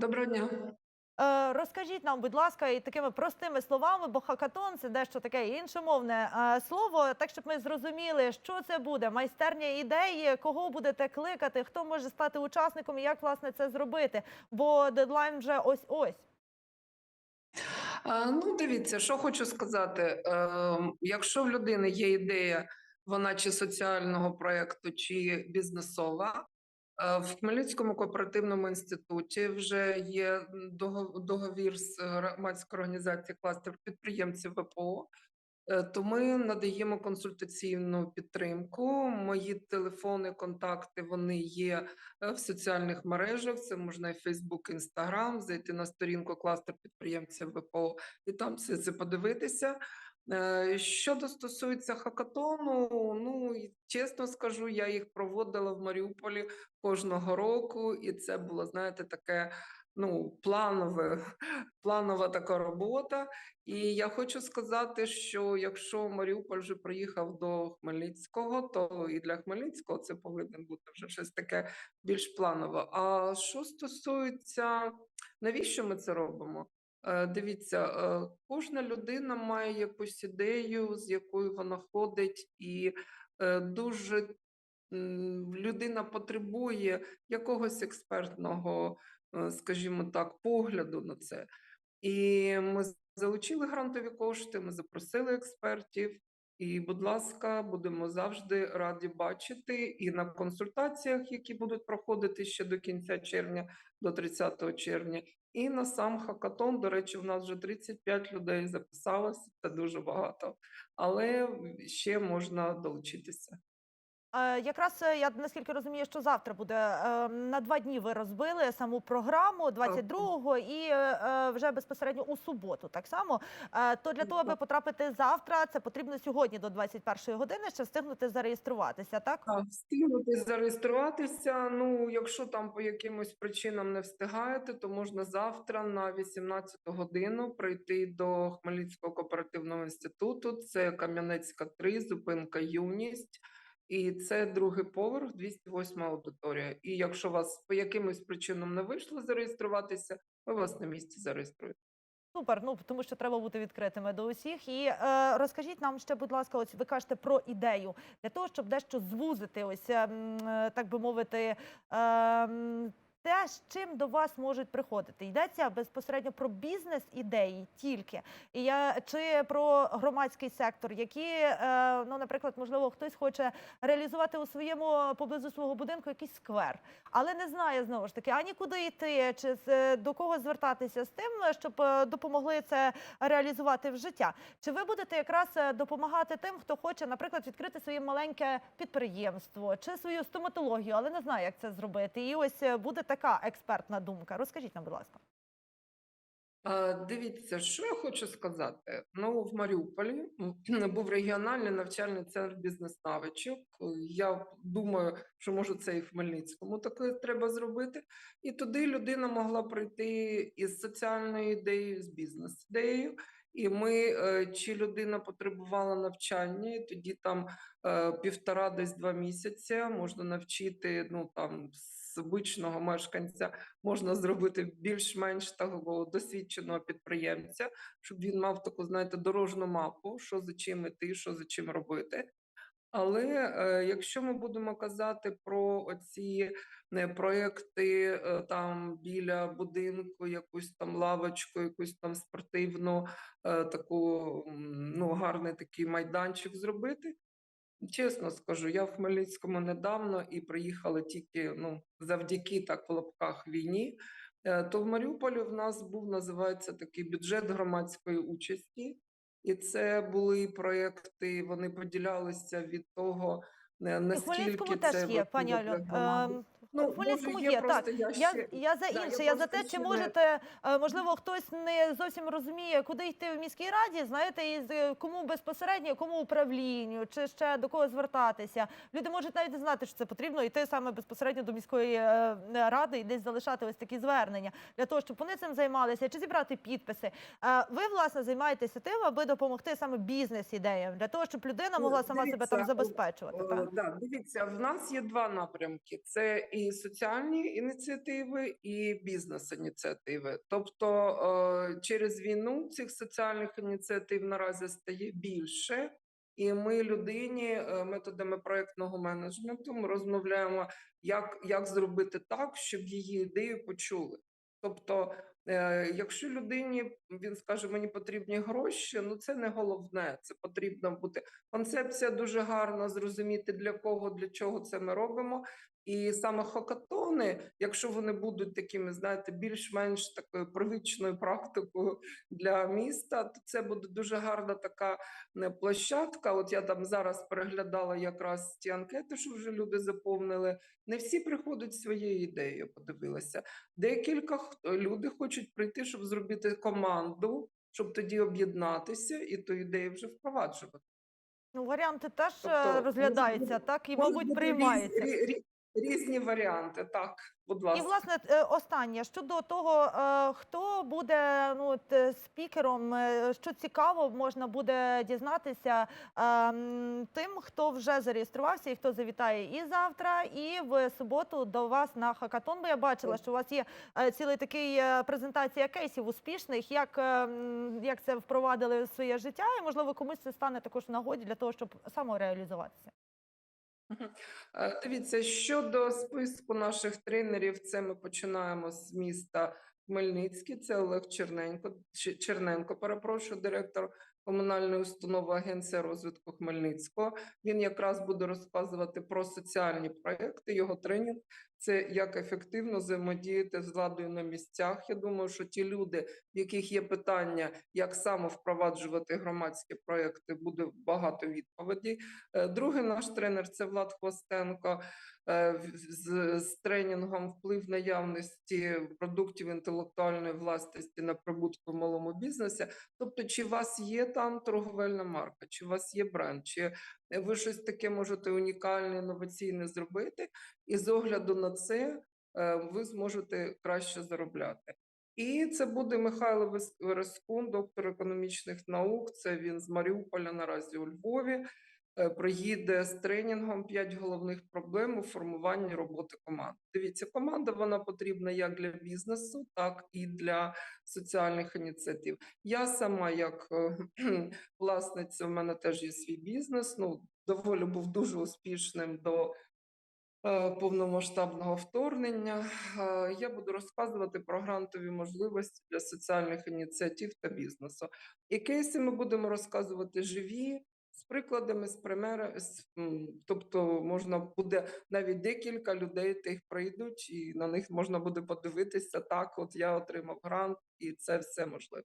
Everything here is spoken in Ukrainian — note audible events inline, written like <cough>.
Доброго дня. Е, Розкажіть нам, будь ласка, і такими простими словами, бо хакатон це дещо таке іншомовне е, слово, так щоб ми зрозуміли, що це буде, майстерня ідеї, кого будете кликати, хто може стати учасником і як власне це зробити. Бо дедлайн вже ось ось. Ну, дивіться, що хочу сказати. Якщо в людини є ідея, вона чи соціального проєкту, чи бізнесова, е, в Хмельницькому кооперативному інституті вже є договір з громадською організацією кластер підприємців ВПО. Е, То ми надаємо консультаційну підтримку. Мої телефони, контакти вони є е, в соціальних мережах. Це можна і Facebook, Instagram, зайти на сторінку кластер підприємців ВПО і там все це подивитися. Е, Щодо стосується хакатону, ну чесно скажу, я їх проводила в Маріуполі кожного року, і це було, знаєте, таке ну планове, планова така робота. І я хочу сказати, що якщо Маріуполь вже приїхав до Хмельницького, то і для Хмельницького це повинно бути вже щось таке більш планове. А що стосується навіщо ми це робимо? Е, Дивіться, е, кожна людина має якусь ідею, з якою вона ходить, і е, дуже людина потребує якогось експертного, скажімо так, погляду на це. І ми залучили грантові кошти, ми запросили експертів. І, будь ласка, будемо завжди раді бачити і на консультаціях, які будуть проходити ще до кінця червня, до 30 червня, і на сам хакатон. До речі, в нас вже 35 людей записалося, це дуже багато, але ще можна долучитися. Е, Якраз е, я наскільки розумію, що завтра буде е, на два дні. Ви розбили саму програму 22-го і е, вже безпосередньо у суботу. Так само то для того, аби потрапити завтра, це потрібно сьогодні до 21-ї години ще встигнути зареєструватися. Так Так, встигнути зареєструватися. Ну, якщо там по якимось причинам не встигаєте, то можна завтра на 18 годину прийти до Хмельницького кооперативного інституту. Це Кам'янецька 3, зупинка Юність. І це другий поверх, 208 аудиторія. І якщо вас по якимось причинам не вийшло зареєструватися, ми вас на місці зареєструємо. Супер, ну тому що треба бути відкритими до усіх. І е, розкажіть нам ще, будь ласка, ось ви кажете про ідею для того, щоб дещо звузити, ось ем, е, так би мовити. ем, те, з чим до вас можуть приходити, йдеться безпосередньо про бізнес-ідеї тільки, і я чи про громадський сектор, які, е, ну, наприклад, можливо, хтось хоче реалізувати у своєму поблизу свого будинку якийсь сквер, але не знає знову ж таки ані куди йти, чи з до кого звертатися з тим, щоб е, допомогли це реалізувати в життя. Чи ви будете якраз е, допомагати тим, хто хоче, наприклад, відкрити своє маленьке підприємство чи свою стоматологію, але не знає, як це зробити? І ось е, буде така експертна думка. Розкажіть нам, будь ласка. Дивіться, що я хочу сказати. Ну, в Маріуполі <clears throat> був регіональний навчальний центр бізнес-навичок. Я думаю, що може це і в Хмельницькому таке треба зробити. І туди людина могла прийти із соціальною ідеєю, з бізнес-ідеєю. І ми, е, чи людина потребувала навчання, і тоді там е, півтора, десь два місяці можна навчити ну там звичного мешканця можна зробити більш-менш такого досвідченого підприємця, щоб він мав таку, знаєте, дорожну мапу, що за чим іти, що за чим робити. Але е, якщо ми будемо казати про оці е, проекти е, там біля будинку, якусь там лавочку, якусь там спортивну, е, таку ну гарний такий майданчик зробити. Чесно скажу, я в Хмельницькому недавно і приїхала тільки ну завдяки так в лапках війні. Е, То в Маріуполі в нас був називається такий бюджет громадської участі, і це були проекти. Вони поділялися від того, наскільки Хмельницькому це теж є, пані важливо Альо. для громади. Ем, Ну, у Хмельницькому є, є, так. я ще- я за Да, я інше, я за те, чи не- можете, е, можливо, хтось не зовсім розуміє, куди йти в міській раді, знаєте, і е, кому безпосередньо, кому управлінню, чи ще до кого звертатися. Люди можуть навіть не знати, що це потрібно йти саме безпосередньо до міської е, ради і десь залишати ось такі звернення для того, щоб вони цим займалися, чи зібрати підписи. Е, Ви, власне, займаєтеся тим, аби допомогти саме бізнес-ідеям, для того, щоб людина могла сама себе там забезпечувати. Е, Так? Да, дивіться, в нас є два напрямки: це і соціальні ініціативи, і бізнес-ініціативи. Тобто е, через війну цих соціальних ініціатив наразі стає більше, і ми людині е, методами проектного менеджменту ми розмовляємо, як, як зробити так, щоб її ідею почули. Тобто, якщо людині він скаже, мені потрібні гроші, ну це не головне. Це потрібно бути концепція дуже гарна, зрозуміти для кого, для чого це ми робимо. І саме хакатони, якщо вони будуть такими, знаєте, більш-менш такою привичною практикою для міста, то це буде дуже гарна така е, площадка. От я там зараз переглядала якраз ті анкети, що вже люди заповнили. Не всі приходять своєю ідеєю, подивилася. Декілька хто- люди хочуть прийти, щоб зробити команду, щоб тоді об'єднатися і ту ідею вже впроваджувати. Ну, варіанти теж е, Тобто, розглядаються, так і, мабуть, приймаються. Рі- рі- Різні варіанти, так, будь І власне е, останнє. Щодо того, е, хто буде ну е, спікером, що цікаво, можна буде дізнатися тим, хто вже зареєструвався і хто завітає і завтра, і в суботу до вас на хакатон. Бо я бачила, що у вас є цілий такий презентація кейсів успішних, як, як це впровадили в своє життя, і можливо комусь це стане також в нагоді для того, щоб самореалізуватися. Е, Дивіться, щодо списку наших тренерів, це ми починаємо з міста Хмельницький. Це Олег Черненко, Черненко, перепрошую, директор комунальної установи Агенція розвитку Хмельницького. Він якраз буде розказувати про соціальні проекти. Його тренінг це як ефективно взаємодіяти з владою на місцях. Я думаю, що ті люди, в яких є питання, як саме впроваджувати громадські проекти, буде багато відповідей. Е, Другий наш тренер це Влад Хвостенко е, з, з тренінгом вплив наявності продуктів інтелектуальної власності на прибутку в малому бізнесі. Тобто, чи у вас є там торговельна марка, чи у вас є бренд, чи ви щось таке можете унікальне, інноваційне зробити, і з огляду на це е, ви зможете краще заробляти. І це буде Михайло Верескун, доктор економічних наук. Це він з Маріуполя наразі у Львові. Е, Приїде з тренінгом п'ять головних проблем у формуванні роботи команд. Дивіться, команда вона потрібна як для бізнесу, так і для соціальних ініціатив. Я сама, як е, <clears throat> власниця, в мене теж є свій бізнес. Ну доволі був дуже успішним до е, повномасштабного вторгнення. Я буду розказувати про грантові можливості для соціальних ініціатив та бізнесу. І кейси ми будемо розказувати живі. З прикладами, з примерами, тобто можна буде навіть декілька людей тих прийдуть, і на них можна буде подивитися. Так, от я отримав грант, і це все можливо.